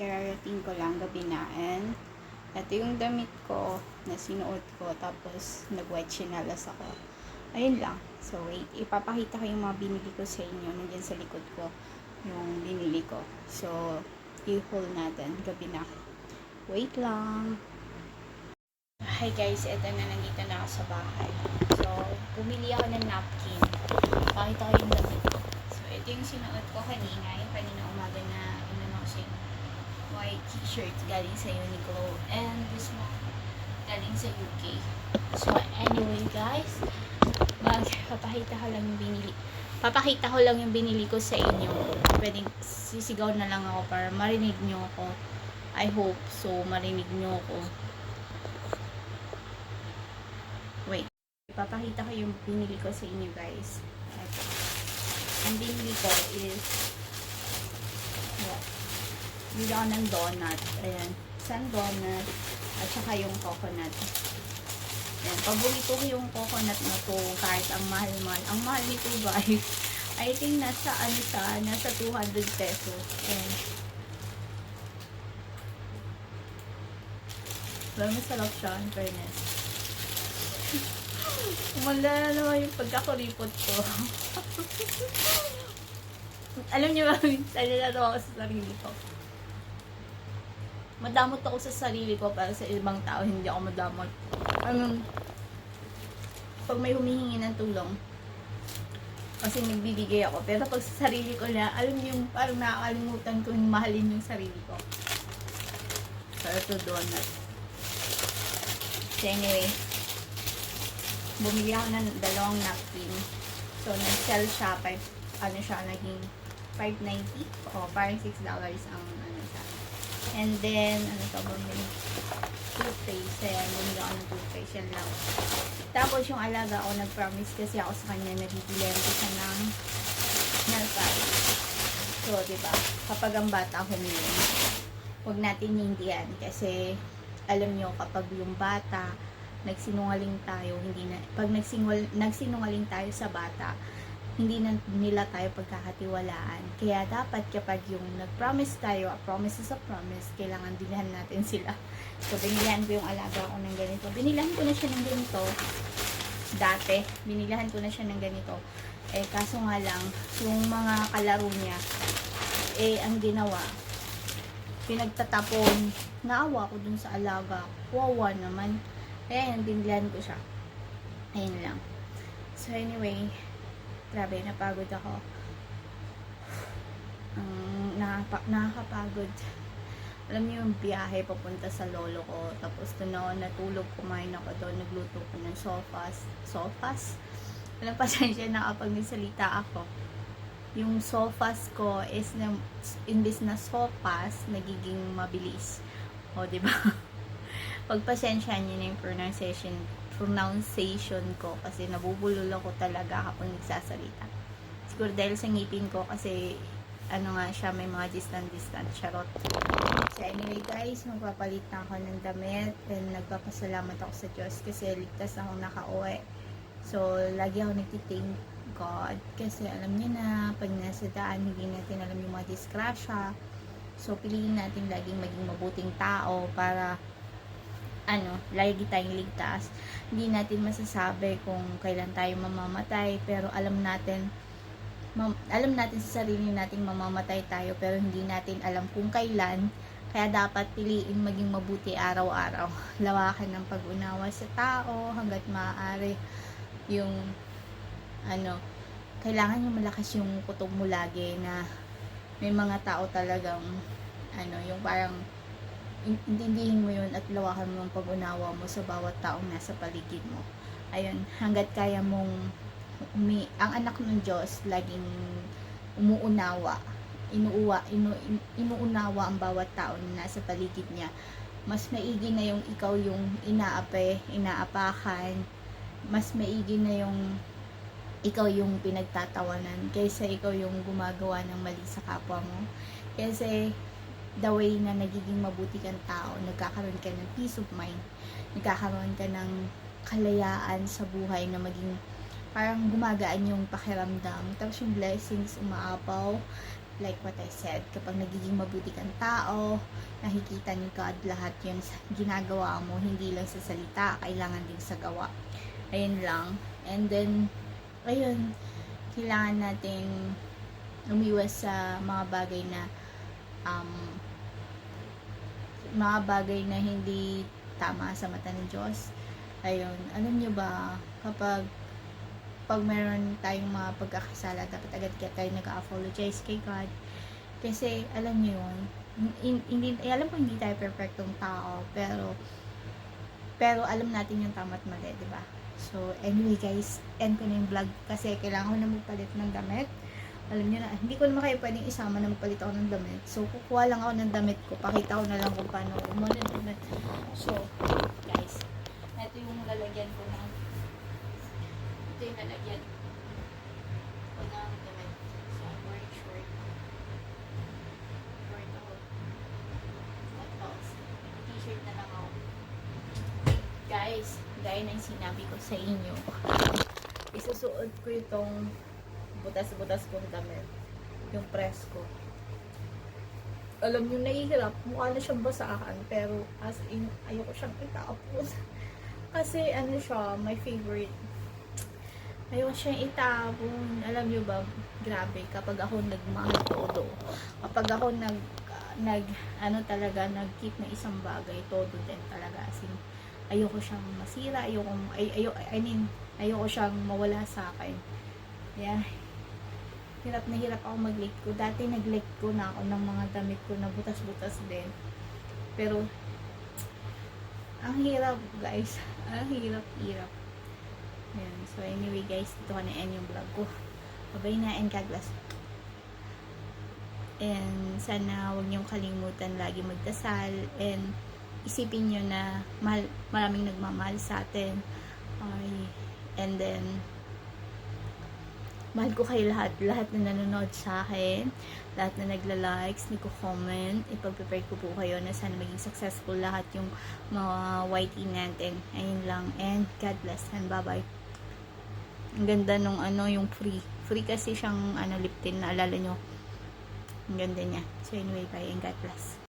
kararating ko lang gabi na and ito yung damit ko na sinuot ko tapos nag-white chinelas ako. Ayun lang. So wait, ipapakita ko yung mga binili ko sa inyo. Nandiyan sa likod ko yung binili ko. So, i-haul natin gabi na. Wait lang. Hi guys, eto na nandito na ako sa bahay. So, bumili ako ng napkin. Pakita ko yung damit ko. So, ito yung sinuot ko kanina. Yung kanina umaga na inano ko siya yung t-shirt galing sa Uniqlo. And this one galing sa UK. So, anyway guys, magpapakita ko lang yung binili. Papakita ko lang yung binili ko sa inyo. Pwedeng sisigaw na lang ako para marinig nyo ako. I hope so, marinig nyo ako. Wait. Ipapakita ko yung binili ko sa inyo guys. Ang binili ko is? Bili ako ng donut. Ayan. Isang donut. At saka yung coconut. Ayan. Bumili ko yung coconut na to, kahit ang mahal-mahal. Ang mahal nito guys. I think nasa ano sa, nasa 200 pesos. Ayan. Pero masarap siya, fairness. Umanda na naman yung pagkakuripot ko. Alam niyo ba, minsan nilaro ako sa sarili ko. Madamot ako sa sarili ko para sa ibang tao, hindi ako madamot. Ano, pag may humihingi ng tulong, kasi nagbibigay ako. Pero pag sa sarili ko na, alam niyo yung parang nakakalimutan ko yung mahalin yung sarili ko. So, ito donut. So, anyway, bumili ako ng dalawang napkin. So, nag-sell siya, five, ano siya, naging 5.90 o parang 6 dollars ang ano siya. And then, ano to bumili? Toothpaste. Ayan, bumili ako ng toothpaste. Yan lang. Tapos, yung alaga ko, nag-promise kasi ako sa kanya, nabibilihan ko siya ng nail polish. So, di ba? Kapag ang bata humiling, huwag natin hindihan kasi alam nyo, kapag yung bata, nagsinungaling tayo, hindi na, pag nagsinungal, nagsinungaling tayo sa bata, hindi na nila tayo pagkakatiwalaan. Kaya dapat kapag yung nag-promise tayo, a promise is a promise, kailangan bilhan natin sila. So, binilihan ko yung alaga ko ng ganito. Binilihan ko na siya ng ganito. Dati, binilihan ko na siya ng ganito. Eh, kaso nga lang, yung mga kalaro niya, eh, ang ginawa, pinagtatapon. Naawa ko dun sa alaga. Wawa naman. Kaya yan, binilihan ko siya. Ayun lang. So, anyway, grabe, napagod ako. Ang nakapa- nakakapagod. Alam niyo yung biyahe papunta sa lolo ko. Tapos doon ako natulog, kumain ako doon, nagluto ko ng sofas. Sofas? Alam pasensya na kapag nagsalita ako. Yung sofas ko is na, imbis na sopas, nagiging mabilis. O, di ba? Pagpasensya niyo na yung pronunciation pronunciation ko kasi nabubulol ako talaga kapag nagsasalita. Siguro dahil sa ngipin ko kasi ano nga siya, may mga distant-distant charot. So anyway guys, magpapalit na ako ng damit and nagpapasalamat ako sa Diyos kasi ligtas akong nakauwi. So, lagi ako nagtithank God kasi alam niya na pag nasa daan, hindi natin alam yung mga disgrasya. So, piliin natin laging maging mabuting tao para ano, lagi tayong ligtas. Hindi natin masasabi kung kailan tayo mamamatay, pero alam natin mam- alam natin sa sarili nating mamamatay tayo pero hindi natin alam kung kailan kaya dapat piliin maging mabuti araw-araw lawakan ng pag-unawa sa tao hanggat maaari yung ano kailangan yung malakas yung kutob mo lagi na may mga tao talagang ano yung parang intindihin mo yun at lawakan mo ang pag-unawa mo sa bawat taong nasa paligid mo. Ayun hanggat kaya mong umi, ang anak ng Diyos laging umuunawa inuuwa inu, in- inuunawa ang bawat tao na nasa paligid niya. Mas maigi na yung ikaw yung inaape inaapakan. Mas maigi na yung ikaw yung pinagtatawanan kaysa ikaw yung gumagawa ng mali sa kapwa mo. Kasi the way na nagiging mabuti kang tao nagkakaroon ka ng peace of mind nagkakaroon ka ng kalayaan sa buhay na maging parang gumagaan yung pakiramdam. Tapos yung blessings umaapaw. like what I said, kapag nagiging mabuti kang tao, nakikita ni God lahat yun sa ginagawa mo, hindi lang sa salita, kailangan din sa gawa. Ayun lang. And then, ayun, kailangan natin umiwas sa mga bagay na um, mga bagay na hindi tama sa mata ng Diyos. Ayun, alam nyo ba, kapag pag meron tayong mga pagkakasala, dapat agad kaya tayo nag-apologize kay God. Kasi, alam nyo yun, hin- hindi, eh, alam ko hindi tayo perfectong tao, pero, pero alam natin yung tama at mali, di ba? So, anyway guys, end ko na yung vlog kasi kailangan ko na magpalit ng damit. Alam niyo na, hindi ko naman kayo pwedeng isama na magpalit ako ng damit. So, kukuha lang ako ng damit ko. Pakita ko na lang kung paano damit. So, guys, ito yung lalagyan ko ng ito yung lalagyan ko ng damit. So, I'm wearing short. Short ako. Tapos, t-shirt na lang ako. Guys, gaya ng sinabi ko sa inyo, isusuot ko itong butas-butas kong damit. Yung press ko. Alam nyo, nahihirap. Mukha na siyang basahan. Pero, as in, ayoko siyang itapon. Kasi, ano siya, my favorite. Ayoko siyang itapon. Alam nyo ba, grabe, kapag ako nagmahal todo. Kapag ako nag, nag, ano talaga, nag-keep na isang bagay, todo din talaga. As in, ayoko siyang masira, ayoko, ay, ayo, I mean, ayoko siyang mawala sa akin. Yeah. Hirap na hirap ako mag-let ko. Dati nag-let ko na ako ng mga damit ko na butas-butas din. Pero, ang hirap guys. Ang hirap-hirap. Ayan. So anyway guys, dito ko na end yung vlog ko. Bye na and God bless. And sana huwag niyong kalimutan lagi magdasal and isipin niyo na mahal, maraming nagmamahal sa atin. Ay, and then mahal ko kayo lahat. Lahat na nanonood sa akin. Lahat na nagla-likes, nagko-comment. Ipag-prepare ko po kayo na sana maging successful lahat yung mga YT natin. Ayun lang. And God bless and bye-bye. Ang ganda nung ano, yung free. Free kasi siyang ano, lip tint. Naalala nyo. Ang ganda niya. So anyway, bye and God bless.